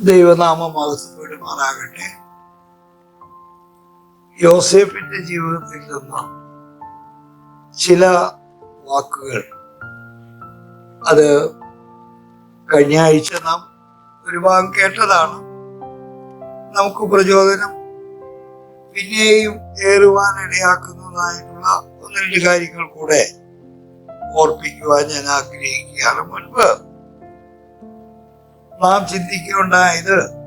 ദൈവനാമം മഹത്വപ്പെടുമാറാകട്ടെ യോസേഫിന്റെ ജീവിതത്തിൽ നിന്ന് ചില വാക്കുകൾ. അത് കഴിഞ്ഞ ആഴ്ച നാം ഒരു ഭാഗം കേട്ടതാണ്. നമുക്ക് പ്രചോദനം പിന്നെയും ഏറുവാൻ ഇടയാക്കുന്നതായിട്ടുള്ള ഒന്ന് രണ്ട് കാര്യങ്ങൾ കൂടെ ഓർപ്പിക്കുവാൻ ഞാൻ ആഗ്രഹിക്കുകയാണ്. മുൻപ് നാം ചിന്തിക്കുകയുണ്ടായത്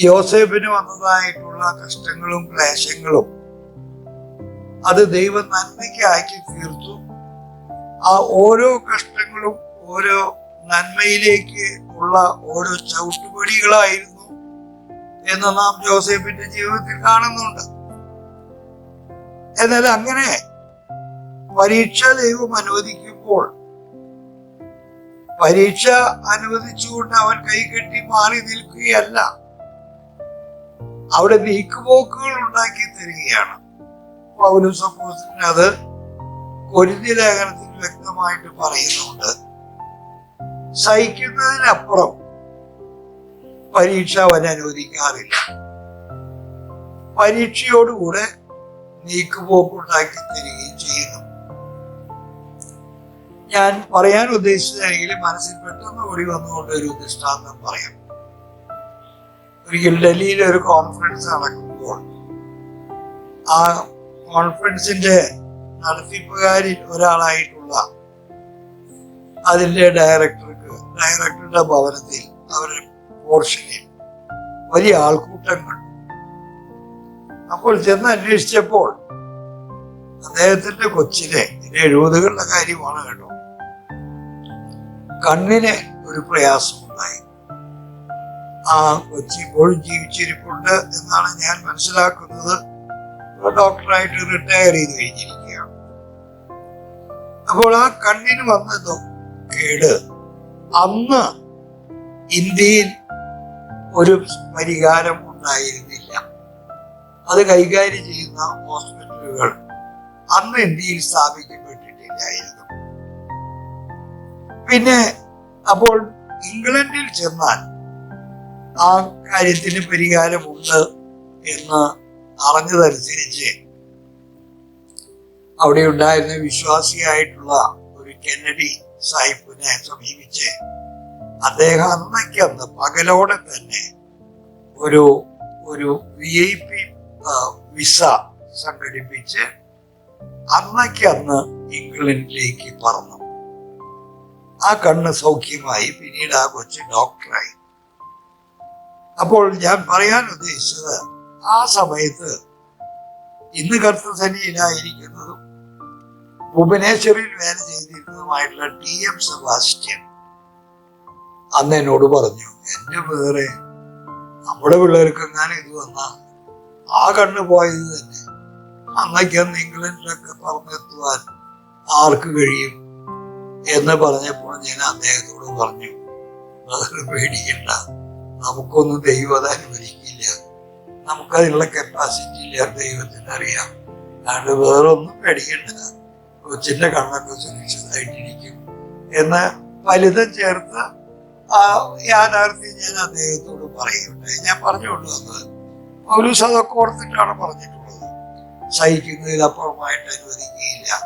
യോസേഫിന് വന്നതായിട്ടുള്ള കഷ്ടങ്ങളും ക്ലേശങ്ങളും അത് ദൈവം നന്മയ്ക്കാക്കി തീർത്തു. ആ ഓരോ കഷ്ടങ്ങളും ഓരോ നന്മയിലേക്ക് ഉള്ള ഓരോ ചവിട്ടുപടികളായിരുന്നു എന്ന് നാം ജോസഫിന്റെ ജീവിതത്തിൽ കാണുന്നുണ്ട്. എന്നാൽ അങ്ങനെ പരീക്ഷ ദൈവം അനുവദിക്കുമ്പോൾ പരീക്ഷ അനുവദിച്ചുകൊണ്ട് അവൻ കൈകെട്ടി മാറി നിൽക്കുകയല്ല. അവിടെ നീക്കുപോക്കുകൾ ഉണ്ടാക്കി തരികയാണ്. പൗലും സമൂഹത്തിന് അത് കൊരിന്തി ലേഖനത്തിൽ വ്യക്തമായിട്ട് പറയുന്നുണ്ട്. സഹിക്കുന്നതിനപ്പുറം പരീക്ഷ അവൻ അനുവദിക്കാറില്ല. പരീക്ഷയോടുകൂടെ നീക്കുപോക്കുണ്ടാക്കി തരികയും ചെയ്യുന്നു. ഞാൻ പറയാൻ ഉദ്ദേശിച്ചതെങ്കിൽ മനസ്സിൽ പെട്ടെന്ന് ഓടി വന്നുകൊണ്ട് ഒരു ദൃഷ്ടാന്തം പറയാം. ഒരിക്കൽ ഡൽഹിയിൽ ഒരു കോൺഫറൻസ് നടക്കുമ്പോൾ ആ കോൺഫറൻസിന്റെ നടത്തിപ്പുകാരിൽ ഒരാളായിട്ടുള്ള അതിന്റെ ഡയറക്ടർക്ക് ഡയറക്ടറുടെ ഭവനത്തിൽ അവരുടെ പോർഷനിൽ വലിയ ആൾക്കൂട്ടങ്ങൾ. അപ്പോൾ ചെന്ന് അന്വേഷിച്ചപ്പോൾ അദ്ദേഹത്തിന്റെ കൊച്ചിനെ എഴുപതുകളുടെ കാര്യമാണ് കേട്ടോ. കണ്ണിന് ഒരു പ്രയാസമുണ്ടായി. ആ കൊച്ചി ഇപ്പോഴും ജീവിച്ചിരിപ്പുണ്ട് എന്നാണ് ഞാൻ മനസ്സിലാക്കുന്നത്. ഡോക്ടറായിട്ട് റിട്ടയർ ചെയ്ത് കഴിഞ്ഞിരിക്കുകയാണ്. അപ്പോൾ ആ കണ്ണിന് വന്നതോ കേട്? അന്ന് ഇന്ത്യയിൽ ഒരു പരിഹാരം ഉണ്ടായിരുന്നില്ല. അത് കൈകാര്യം ചെയ്യുന്ന ഹോസ്പിറ്റലുകൾ അന്ന് ഇന്ത്യയിൽ സ്ഥാപിക്കപ്പെട്ടിട്ടില്ലായിരുന്നു. പിന്നെ അപ്പോൾ ഇംഗ്ലണ്ടിൽ ചെന്നാൽ ആ കാര്യത്തിന് പരിഹാരമുണ്ട് എന്ന് അറിഞ്ഞതനുസരിച്ച് അവിടെ ഉണ്ടായിരുന്ന വിശ്വാസിയായിട്ടുള്ള ഒരു കെന്നഡി സാഹിബിനെ സമീപിച്ച് അദ്ദേഹം അന്നയ്ക്ക് അന്ന് പകലോടെ തന്നെ ഒരു ഒരു വി ഐ പി വിസ സംഘടിപ്പിച്ച് അന്നയ്ക്ക് അന്ന് ഇംഗ്ലണ്ടിലേക്ക് പറന്നു. ആ കണ്ണ് സൗഖ്യമായി പിന്നീട് ആ കൊച്ചു ഡോക്ടറായി. അപ്പോൾ ഞാൻ പറയാൻ ഉദ്ദേശിച്ചത് ആ സമയത്ത് ഇന്ന് കർത്തസനിയിലായിരിക്കുന്നതും ഭുവനേശ്വറിൽ വേല ചെയ്തിരുന്നതുമായിട്ടുള്ള ടി എം സെബാസ്റ്റ്യൻ അന്ന് എന്നോട് പറഞ്ഞു എന്റെ വേറെ നമ്മുടെ പിള്ളേർക്ക് എങ്ങാനും ഇത് വന്ന ആ കണ്ണ് പോയത് തന്നെ. അന്നൊക്കെ അന്ന് ഇംഗ്ലണ്ടിലൊക്കെ പറഞ്ഞെത്തുവാൻ ആർക്ക് കഴിയും? എന്ന് പറഞ്ഞപ്പോൾ ഞാൻ അദ്ദേഹത്തോട് പറഞ്ഞു അതൊരു പേടിക്കണ്ട. നമുക്കൊന്നും ദൈവം അത് അനുവദിക്കില്ല. നമുക്കതിനുള്ള കപ്പാസിറ്റി ഇല്ല ദൈവത്തിന് അറിയാം. അതുകൊണ്ട് വേറെ ഒന്നും പേടിക്കണ്ട. കൊച്ചിന്റെ കണ്ണൊക്കെ സുരക്ഷിതമായിട്ടിരിക്കും. എന്ന് ഫലിതം ചേർത്ത് ആ യാഥാർത്ഥ്യം ഞാൻ അദ്ദേഹത്തോട് പറയുകയുണ്ടായി. ഞാൻ പറഞ്ഞുകൊണ്ട് വന്നത് പൗലൂസ് അതൊക്കെ ഓർത്തിട്ടാണ് പറഞ്ഞിട്ടുള്ളത്. സഹിക്കുന്നതിലപ്പുറമായിട്ട് അനുവദിക്കുകയില്ല.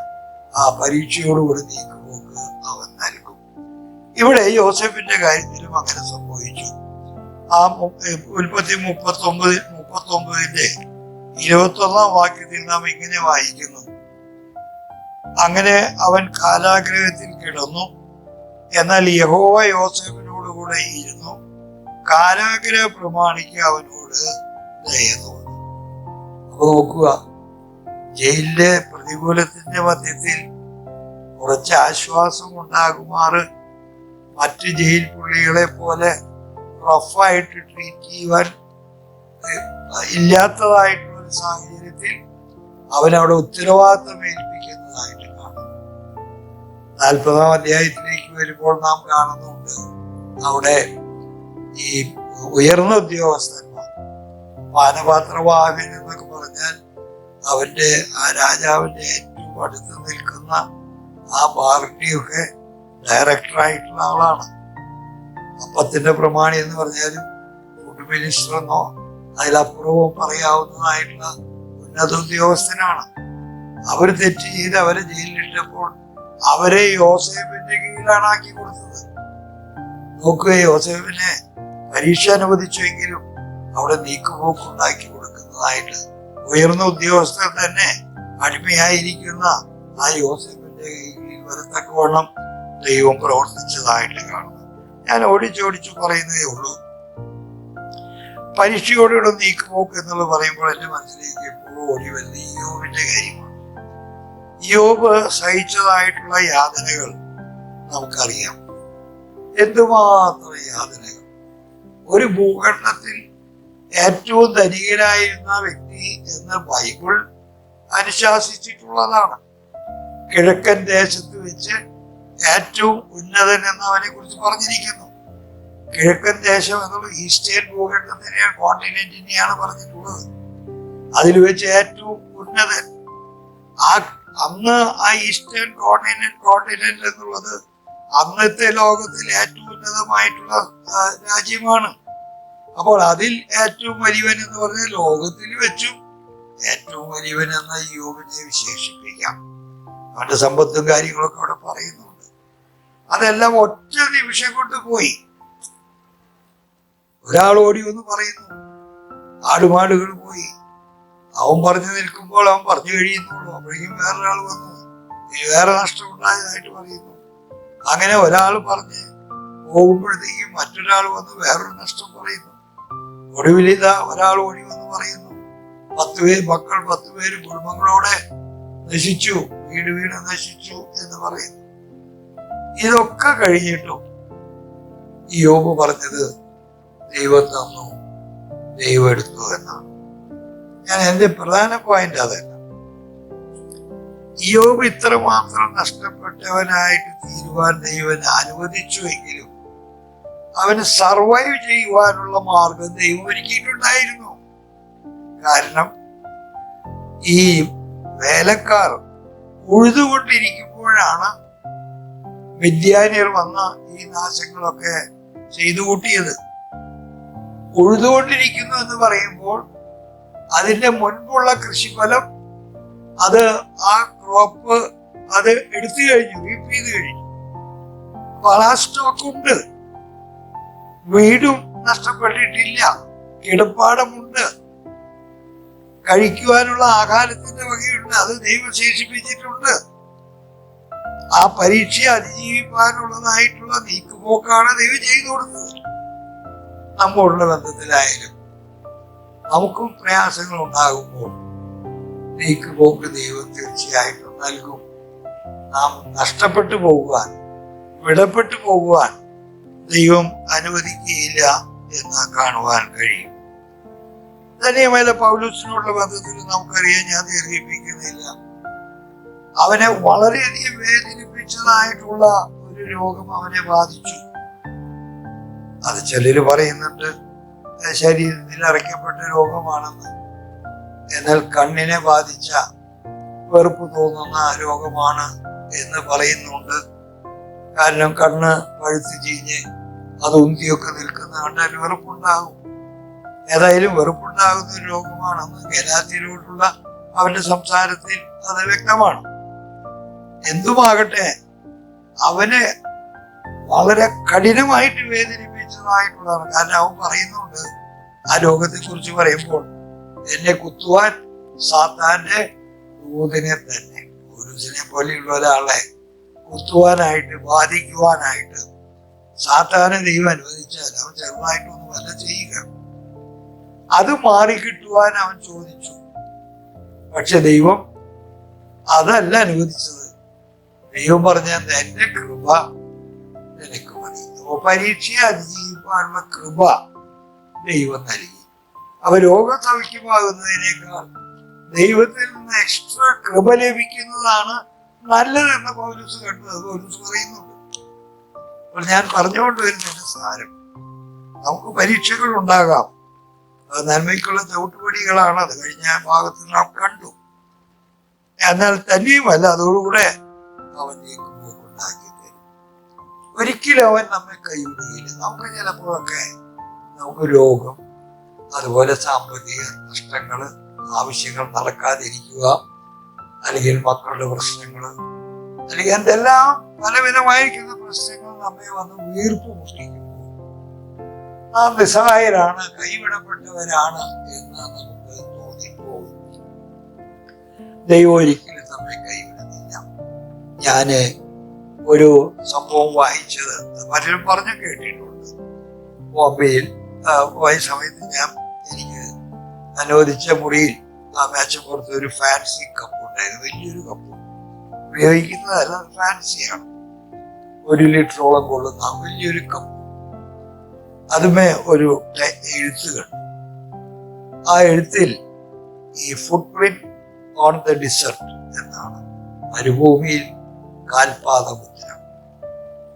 ആ പരീക്ഷയോടുകൂടി നീക്കും ഇവിടെ യോസഫിന്റെ കാര്യത്തിലും അങ്ങനെ സംഭവിച്ചു. ആ ഉൽപ്പത്തി മുപ്പത്തി ഒമ്പത് മുപ്പത്തി ഒമ്പതിന്റെ ഇരുപത്തി ഒന്നാം വാക്യത്തിൽ നാം ഇങ്ങനെ വായിക്കുന്നു. അങ്ങനെ അവൻ കാലാഗ്രഹത്തിൽ കിടന്നു. എന്നാൽ യഹോവ യോസഫിനോടുകൂടെ ഇരുന്നു. കാലാഗ്രഹ പ്രമാണിക്ക് അവനോട് ദയ അപ്പൊ നോക്കുക ജയിലിന്റെ പ്രതികൂലത്തിന്റെ മധ്യത്തിൽ കുറച്ച് ആശ്വാസം ഉണ്ടാകുമാറ് മറ്റ് ജയിൽ പുള്ളികളെ പോലെ റഫായിട്ട് ട്രീറ്റ് ചെയ്യുവാൻ ഇല്ലാത്തതായിട്ടുള്ള ഒരു സാഹചര്യത്തിൽ അവനവിടെ ഉത്തരവാദിത്വം ഏൽപ്പിക്കുന്നതായിട്ട് കാണും. നാൽപ്പതാം അധ്യായത്തിലേക്ക് വരുമ്പോൾ നാം കാണുന്നുണ്ട് അവിടെ ഈ ഉയർന്ന ഉദ്യോഗസ്ഥന്മാർ പാനപാത്രവാഹൻ എന്നൊക്കെ പറഞ്ഞാൽ അവന്റെ ആ രാജാവിന്റെ ഏറ്റവും അടുത്ത് നിൽക്കുന്ന ആ പാർട്ടിയൊക്കെ ഡയറക്ടറായിട്ടുള്ള ആളാണ്. അപ്പത്തിന്റെ പ്രമാണി എന്ന് പറഞ്ഞാലും ഫുഡ് മിനിസ്റ്റർ എന്നോ അതിലപ്പുറവും പറയാവുന്നതായിട്ടുള്ള ഉന്നത ഉദ്യോഗസ്ഥനാണ്. അവർ തെറ്റ് ചെയ്ത് അവരെ ജയിലിലിട്ടപ്പോൾ അവരെ യോസേഫിന്റെ കീഴിലാണ് ആക്കി കൊടുത്തത്. നോക്കുക യോസേഫിനെ പരീക്ഷ അനുവദിച്ചുവെങ്കിലും അവിടെ നീക്കുപോക്കുണ്ടാക്കി കൊടുക്കുന്നതായിട്ട് ഉയർന്ന ഉദ്യോഗസ്ഥർ തന്നെ അടിമയായിരിക്കുന്ന ആ യോസേഫിന്റെ കീഴിൽ വരത്തക്കവണ്ണം ദൈവം പ്രവർത്തിച്ചതായിട്ട് കാണുന്നു. ഞാൻ ഓടിച്ചോടിച്ചു പറയുന്നതേ ഉള്ളൂ. പരീക്ഷയോടുകൂടെ നീക്കുപോക്ക് എന്നുള്ളത് പറയുമ്പോൾ എന്റെ മനസ്സിലേക്ക് എപ്പോഴും ഓടി വരുന്ന യോബിന്റെ കാര്യമാണ്. യോബ് സഹിച്ചതായിട്ടുള്ള യാതനകൾ നമുക്കറിയാം. എന്തുമാത്രം യാതനകൾ. ഒരു ഭൂഖണ്ഡത്തിൽ ഏറ്റവും ധനികനായിരുന്ന വ്യക്തി എന്ന് ബൈബിൾ അനുശാസിച്ചിട്ടുള്ളതാണ്. കിഴക്കൻ ദേശത്ത് വെച്ച് ഏറ്റവും ഉന്നതൻ എന്ന് അവനെ കുറിച്ച് പറഞ്ഞിരിക്കുന്നു. കിഴക്കൻ ദേശം എന്നുള്ളത് ഈസ്റ്റേൺ ഭൂഖണ്ഡത്തിനെയാണ് കോണ്ടിനെന്റിനെയാണ് പറഞ്ഞിട്ടുള്ളത്. അതിൽ വെച്ച് ഏറ്റവും ഉന്നതൻ ആ അന്ന് ആ ഈസ്റ്റേൺ കോണ്ടിനെന്റ് കോണ്ടിനെന്റ് എന്നുള്ളത് അന്നത്തെ ലോകത്തിൽ ഏറ്റവും ഉന്നതമായിട്ടുള്ള രാജ്യമാണ്. അപ്പോൾ അതിൽ ഏറ്റവും വലിയവൻ എന്ന് പറഞ്ഞാൽ ലോകത്തിൽ വെച്ചും ഏറ്റവും വലിയവൻ എന്ന യോബിനെ വിശേഷിപ്പിക്കാം. അവന്റെ സമ്പത്തും കാര്യങ്ങളൊക്കെ അവിടെ പറയുന്നുണ്ട് അതെല്ലാം ഒറ്റ നിമിഷം കൊണ്ട് പോയി. ഒരാൾ ഓടി വന്ന് പറയുന്നു ആടുമാടുകൾ പോയി. അവൻ പറഞ്ഞു നിൽക്കുമ്പോൾ അവൻ പറഞ്ഞു കഴിയുന്നുള്ളൂ അപ്പോഴേക്കും വേറൊരാൾ വന്നു. വേറെ നഷ്ടം ഉണ്ടായതായിട്ട് പറയുന്നു. അങ്ങനെ ഒരാൾ പറഞ്ഞ് പോകുമ്പോഴത്തേക്കും മറ്റൊരാൾ വന്ന് വേറൊരു നഷ്ടം പറയുന്നു. ഒടുവിൽ ഒരാൾ ഓടി വന്ന് പറയുന്നു പത്ത് പേര് മക്കൾ പത്ത് പേര് കുടുംബങ്ങളോടെ നശിച്ചു വീട് വീട് നശിച്ചു എന്ന് പറയുന്നു. ഇതൊക്കെ കഴിഞ്ഞിട്ടും യോബ് പറഞ്ഞത് ദൈവം തന്നു ദൈവം എടുത്തു എന്നാണ്. ഞാൻ എന്റെ പ്രധാന പോയിന്റ് അതല്ല യോബ് ഇത്രമാത്രം നഷ്ടപ്പെട്ടവനായിട്ട് തീരുവാൻ ദൈവം അനുവദിച്ചുവെങ്കിലും അവന് സർവൈവ് ചെയ്യുവാനുള്ള മാർഗം ദൈവം ഒരുക്കിയിട്ടുണ്ടായിരുന്നു. കാരണം ഈ വേലക്കാർ ഉഴുതുകൊണ്ടിരിക്കുമ്പോഴാണ് വിദ്യാനിയർ വന്ന ഈ നാശങ്ങളൊക്കെ ചെയ്തു കൂട്ടിയത് ഉഴുതുകൊണ്ടിരിക്കുന്നു എന്ന് പറയുമ്പോൾ അതിന്റെ മുൻപുള്ള കൃഷിഫലം അത് ആ ക്രോപ്പ് അത് എടുത്തു കഴിഞ്ഞു വീപ്പ് ചെയ്ത് കഴിഞ്ഞു. വളാ സ്റ്റോക്കുണ്ട് വീടും നഷ്ടപ്പെട്ടിട്ടില്ല. കിടപ്പാടമുണ്ട് കഴിക്കുവാനുള്ള ആഹാരത്തിന്റെ വകയുണ്ട്. അത് ദൈവം ശേഷിപ്പിച്ചിട്ടുണ്ട്. ആ പരീക്ഷ അതിജീവിക്കാനുള്ളതായിട്ടുള്ള നീക്കുപോക്കാണ് ദൈവം ചെയ്തു കൊടുക്കുന്നത് നമ്മളുടെ ബന്ധത്തിലായാലും നമുക്കും പ്രയാസങ്ങൾ ഉണ്ടാകുമ്പോൾ നീക്കുപോക്ക് ദൈവം തീർച്ചയായിട്ടും നൽകും. നാം നഷ്ടപ്പെട്ടു പോകുവാൻ വിടപ്പെട്ടു പോകുവാൻ ദൈവം അനുവദിക്കുകയില്ല എന്ന് കാണുവാൻ കഴിയും. തന്നെയുമല്ല പൗലൂസിനോടുള്ള ബന്ധത്തിൽ നമുക്കറിയാം ഞാൻ ദീർഘിപ്പിക്കുന്നില്ല. അവനെ വളരെയധികം വേദനിപ്പിച്ചതായിട്ടുള്ള ഒരു രോഗം അവനെ ബാധിച്ചു. അത് ചിലര് പറയുന്നുണ്ട് ശരീരത്തിൽ അറയ്ക്കപ്പെട്ട രോഗമാണെന്ന്. എന്നാൽ കണ്ണിനെ ബാധിച്ച വെറുപ്പ് തോന്നുന്ന രോഗമാണ് എന്ന് പറയുന്നുണ്ട്. കാരണം കണ്ണ് പഴുത്ത് ചീഞ്ഞ് അത് ഉന്തിയൊക്കെ നിൽക്കുന്ന കണ്ടാൽ വെറുപ്പുണ്ടാകും. ഏതായാലും വെറുപ്പുണ്ടാകുന്ന ഒരു രോഗമാണെന്ന് ഗലാത്തിയിലോട്ടുള്ള അവന്റെ സംസാരത്തിൽ അത് വ്യക്തമാണ്. എന്തുമാകട്ടെ അവനെ വളരെ കഠിനമായിട്ട് വേദനിപ്പിച്ചതായിട്ടുള്ളതാണ്. കാരണം അവൻ പറയുന്നുണ്ട് ആ രോഗത്തെ കുറിച്ച് പറയുമ്പോൾ എന്നെ കുത്തുവാൻ സാത്താന്റെ ദൂതനെ തന്നെ. പുരുഷനെ പോലെയുള്ള ഒരാളെ കുത്തുവാനായിട്ട് ബാധിക്കുവാനായിട്ട് സാത്താനെ ദൈവം അനുവദിച്ചാൽ അവൻ ചെറുതായിട്ടൊന്നും വല്ല ചെയ്യുക. അത് മാറിക്കിട്ടുവാൻ അവൻ ചോദിച്ചു. പക്ഷെ ദൈവം അതല്ല അനുവദിച്ചത്. ദൈവം പറഞ്ഞ എന്റെ കൃപ നിനക്ക് മതി. പരീക്ഷയെ അതിജീവിക്കാനുള്ള കൃപ ദൈവം നൽകി. അവ രോഗം സൗഖ്യമാകുന്നതിനേക്കാൾ ദൈവത്തിൽ നിന്ന് എക്സ്ട്രാ കൃപ ലഭിക്കുന്നതാണ് നല്ലതെന്ന് പൗലൂസ് കണ്ടത്. പൗലൂസ് പറയുന്നുണ്ട്. അപ്പോൾ ഞാൻ പറഞ്ഞുകൊണ്ട് വരുന്നതിന്റെ സാരം. നമുക്ക് പരീക്ഷകൾ ഉണ്ടാകാം. അത് നന്മയ്ക്കുള്ള ചവിട്ടുപടികളാണ്. അത് കഴിഞ്ഞ ഭാഗത്ത് നാം കണ്ടു. എന്നാൽ തന്നെയുമല്ല അതോടുകൂടെ അവൻ ഉണ്ടാക്കി തരും. ഒരിക്കലും അവൻ നമ്മെ കൈവിടുകയില്ല നമുക്ക് ചിലപ്പോഴൊക്കെ നമുക്ക് രോഗം അതുപോലെ സാമ്പത്തിക നഷ്ടങ്ങൾ ആവശ്യങ്ങൾ നടക്കാതിരിക്കുക അല്ലെങ്കിൽ മക്കളുടെ പ്രശ്നങ്ങൾ അല്ലെങ്കിൽ എന്തെല്ലാം പലവിധമായിരിക്കുന്ന പ്രശ്നങ്ങൾ നമ്മെ വന്ന് വീർപ്പ് മുട്ടിക്കുന്നു. നാം നിസ്സഹായരാണ് കൈവിടപ്പെട്ടവരാണ് എന്ന് നമുക്ക് തോന്നിപ്പോകും. ദൈവം ഒരിക്കലും നമ്മെ കൈവിടുന്നില്ല ഞാൻ ഒരു സംഭവം വായിച്ചത്. പലരും പറഞ്ഞു കേട്ടിട്ടുണ്ട്. ബോംബെയിൽ പോയ സമയത്ത് ഞാൻ എനിക്ക് അനുവദിച്ച മുറിയിൽ ആ മേച്ചപ്പുറത്ത് ഒരു ഫാൻസി കപ്പ് ഉണ്ടായിരുന്നു. വലിയൊരു കപ്പ് ഉപയോഗിക്കുന്നതല്ല ഫാൻസിയാണ് ഒരു ലിറ്ററോളം കൊള്ളുന്ന വലിയൊരു കപ്പ് അതുമേ ഒരു എഴുത്തുകൾ. ആ എഴുത്തിൽ ഈ footprint on the desert എന്നാണ്. മരുഭൂമിയിൽ കാൽപാദമുദ്ര.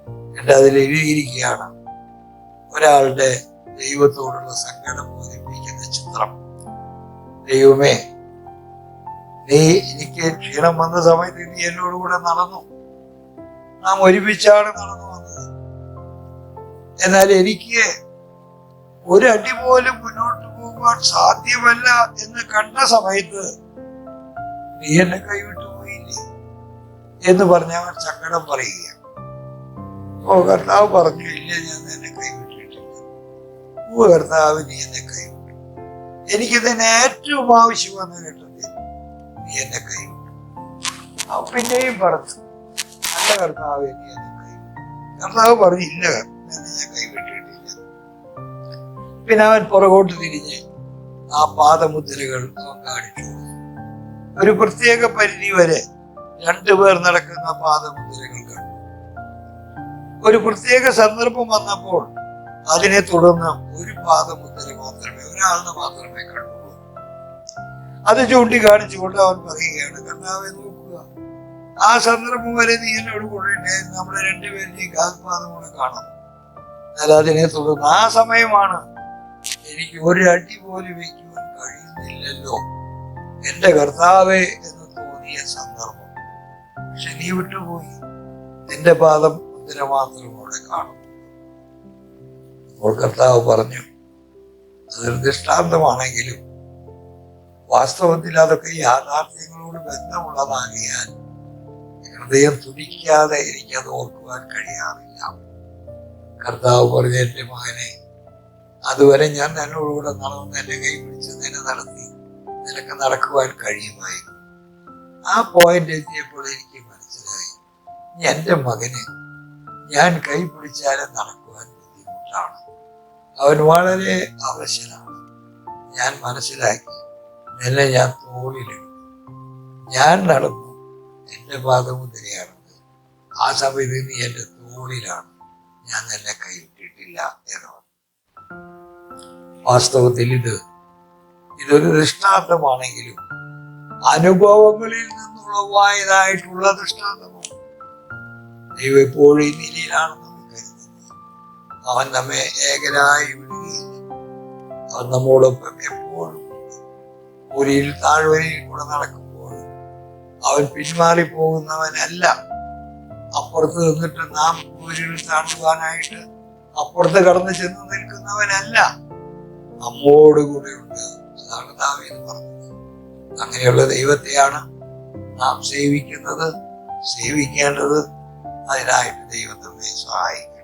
എന്നിട്ട് അതിൽ എഴുതിയിരിക്കുകയാണ് ഒരാളുടെ ദൈവത്തോടുള്ള സങ്കടം ബോധിപ്പിക്കുന്ന ചിത്രം. ദൈവമേ നീ എനിക്ക് ക്ഷീണം വന്ന സമയത്ത് നീ എന്നോടുകൂടെ നടന്നു. നാം ഒരുമിച്ചാണ് നടന്നു വന്നത്. എന്നാൽ എനിക്ക് ഒരു അടി പോലും മുന്നോട്ട് പോകുവാൻ സാധ്യമല്ല എന്ന് കണ്ട സമയത്ത് നീ എന്നെ കൈവിട്ടു പോയില്ലേ? എന്ന് പറഞ്ഞ അവൻ സങ്കടം പറയുക. ഓ കർത്താവ് പറഞ്ഞു ഇല്ല ഞാൻ എന്നെ കൈവിട്ടിട്ടില്ല. ഓ കർത്താവ് നീ എന്നെ കൈവിട്ടു. എനിക്കിതിന് ഏറ്റവും ആവശ്യം വന്ന് കേട്ടത് നീ എന്നെ കൈവിട്ടു. അവ പിന്നെയും പറഞ്ഞു നല്ല കർത്താവ് നീ എന്നെ കൈവിട്ടു. കർത്താവ് പറഞ്ഞു ഇല്ല എന്നെ ഞാൻ കൈവിട്ടിട്ടില്ല. പിന്നെ അവൻ പുറകോട്ട് തിരിഞ്ഞ് ആ പാദമുദ്രകൾ അവൻ കാണിച്ചു. ഒരു പ്രത്യേക പരിധി വരെ രണ്ടുപേർ നടക്കുന്ന പാദമുദ്രകൾ കണ്ടു. ഒരു പ്രത്യേക സന്ദർഭം വന്നപ്പോൾ അതിനെ തുടർന്ന് ഒരു പാദമുദ്ര മാത്രമേ ഒരാളിന് മാത്രമേ കണ്ടുള്ളൂ. അത് ചൂണ്ടിക്കാണിച്ചുകൊണ്ട് അവൻ പറയുകയാണ് കർത്താവെ നോക്കുക. ആ സന്ദർഭം വരെ നീ എന്നോട് കൂടെ ഉണ്ടായിരുന്നു നമ്മുടെ രണ്ടുപേരുടെയും കാൽപാദം കൂടെ കാണുന്നു. എന്നാൽ അതിനെ തുടർന്ന് ആ സമയമാണ് എനിക്ക് ഒരു അടി പോലും വയ്ക്കുവാൻ കഴിയുന്നില്ലല്ലോ. എന്റെ കർത്താവേ എന്ന് തോന്നിയ സന്ദർഭം. പക്ഷെ നീ വിട്ടുപോയി. നിന്റെ പാദം ഒന്നിനെ മാത്രം അവിടെ കാണും. അപ്പോൾ കർത്താവ് പറഞ്ഞു അതൊരു ദൃഷ്ടാന്തമാണെങ്കിലും വാസ്തവത്തിൽ അതൊക്കെ യാഥാർത്ഥ്യങ്ങളോട് ബന്ധമുള്ളതാകിയാൽ ഹൃദയം തുടിക്കാതെ എനിക്കത് ഓർക്കുവാൻ കഴിയാറില്ല. കർത്താവ് പറഞ്ഞ എന്റെ മകനെ അതുവരെ ഞാൻ എന്നോടുകൂടെ നടന്ന് എന്റെ കൈ പിടിച്ച് നിന്നെ നടത്തി നിനക്ക് നടക്കുവാൻ കഴിയുമായിരുന്നു. ആ പോയിന്റ് എത്തിയപ്പോൾ എനിക്ക് എന്റെ മകന് ഞാൻ കൈ പിടിച്ചാലും നടക്കുവാൻ ബുദ്ധിമുട്ടാണ്. അവൻ വളരെ അവശനാണ്. ഞാൻ മനസ്സിലാക്കി എന്നെ ഞാൻ തോളിലെടുത്തു ഞാൻ നടന്നു. എന്റെ പാദമുദ്രയാണത് ആ സമയത്ത് നീ എന്റെ തോളിലാണ്. ഞാൻ എന്നെ കൈവിട്ടിട്ടില്ല എന്ന്. വാസ്തവത്തിൽ ഇത് ഇതൊരു ദൃഷ്ടാന്തമാണെങ്കിലും അനുഭവങ്ങളിൽ നിന്നുള്ളതായിട്ടുള്ള ദൃഷ്ടാന്തമാണ്. ദൈവം എപ്പോഴും ഈ നിലയിലാണ് കരുതുന്നത് അവൻ നമ്മെ ഏകനായി വിടുകയില്ല അവൻ നമ്മോടൊപ്പം എപ്പോഴും പുരിയിൽ താഴ്വരയിൽ കൂടെ നടക്കുമ്പോൾ അവൻ പിന്മാറി പോകുന്നവനല്ല അപ്പുറത്ത് നിന്നിട്ട് നാം പുരിയിൽ താഴ്ത്തുവാനായിട്ട് അപ്പുറത്ത് കടന്നു ചെന്ന് നിൽക്കുന്നവനല്ല. നമ്മോട് കൂടെയുണ്ട് അതാണ് എന്ന് പറഞ്ഞത്. അങ്ങനെയുള്ള ദൈവത്തെയാണ് നാം സേവിക്കുന്നത് സേവിക്കേണ്ടത്. അതിനായിട്ട് ദൈവം നമ്മെ സഹായിക്കും.